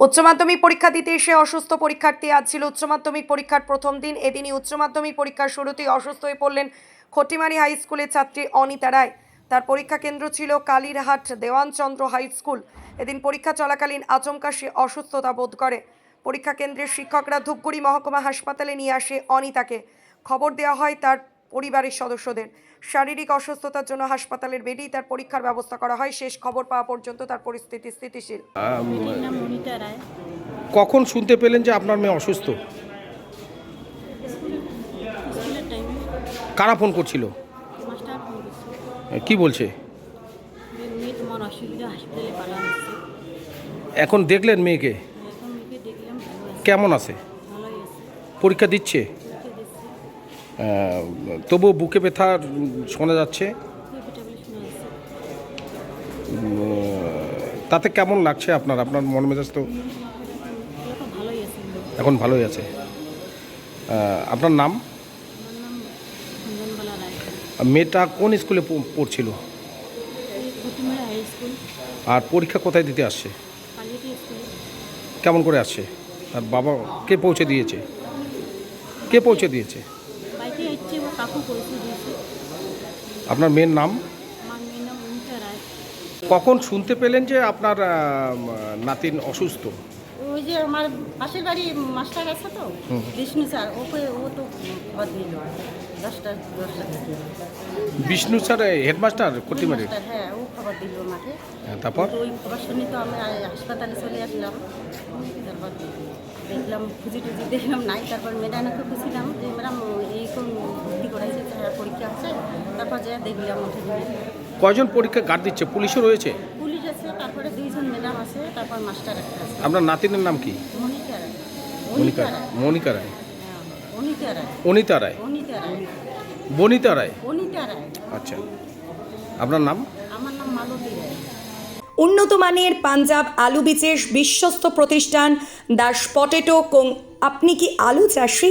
উচ্চ মাধ্যমিক পরীক্ষা দিতে এসে অসুস্থ পরীক্ষার্থী আজ ছিল উচ্চ মাধ্যমিক পরীক্ষার প্রথম দিন। এদিনই উচ্চ মাধ্যমিক পরীক্ষার শুরুতেই অসুস্থ হয়ে পড়লেন খটিমারি হাই স্কুলের ছাত্রী অনিতা রায়। তার পরীক্ষা কেন্দ্র ছিল কালীরহাট দেওয়ানচন্দ্র হাই স্কুল। এদিন পরীক্ষা চলাকালীন আচমকা সে অসুস্থতা বোধ করে। পরীক্ষা কেন্দ্রের শিক্ষকরা ধূপগুড়ি মহকুমা হাসপাতালে নিয়ে আসে অনিতাকে। খবর দেওয়া হয় তার পরিবারের সদস্যদের। শারীরিক অসুস্থতার জন্য হাসপাতালের বেডেই তার পরীক্ষার ব্যবস্থা করা হয়। শেষ খবর পাওয়া পর্যন্ত তার পরিস্থিতি স্থিতিশীল। কখন শুনতে পেলেন যে আপনার মেয়ে অসুস্থ? কারা ফোন করছিল? কি বলছে? এখন দেখলেন মেয়েকে? কেমন আছে? পরীক্ষা দিচ্ছে পরীক্ষা দিচ্ছে? আহ, তবুও বুকে ব্যথা শোনা যাচ্ছে। তাতে কেমন লাগছে আপনার? আপনার মন মেজাজ তো এখন ভালোই আছে। আপনার নাম? মেয়েটা কোন স্কুলে পড়ছিল? আর পরীক্ষা কোথায় দিতে আসছে? কেমন করে আসছে? আর বাবা কে পৌঁছে দিয়েছে? কে পৌঁছে দিয়েছে? কাকু দিয়েছে। আপনার মেয়ের নাম? আমার মেয়ের নাম মনিতা রায়। কখন শুনতে পেলেন যে আপনার আহ, নাতিন অসুস্থ? ওই যে আমার পাশের বাড়ি মাস্টার আছে তো বিষ্ণু স্যার ওকে ও তো খবর দিল দশটা দশটা বিষ্ণু স্যার হেডমাস্টার কর্তিমারি হ্যাঁ ও খবর দিল আমাকে হ্যাঁ, তারপর? ওই খবর শুনি তো আমি হাসপাতালে চলে আসলাম। তারপর দেখলাম খুঁজি টুজি দেখলাম নাই তারপর ম্যাডামকে খুঁজছিলাম যে ম্যাডাম এই কোন ভর্তি করাইছে পরীক্ষা আছে তারপর যা দেখলাম উঠে কয়জন পরীক্ষা গার্ড দিচ্ছে? পুলিশও রয়েছে? আছে তারপরে দুইজন ম্যাডাম আছে তারপর মাস্টার একটা আছে। আপনার নাতিনের নাম কি? মনিকা রায়। মনিকা রায়। মনিকা রায়। হ্যাঁ অনিতা রায়। অনিতা রায়। অনিতা রায়। বনিতা রায়। অনিতা রায়। আচ্ছা। আপনার নাম? আমার নাম মালতী রায়। উন্নত মানের পাঞ্জাব আলু বীজের বিশ্বস্ত প্রতিষ্ঠান দাস পটেটো কোং আপনি কি আলু চাষি?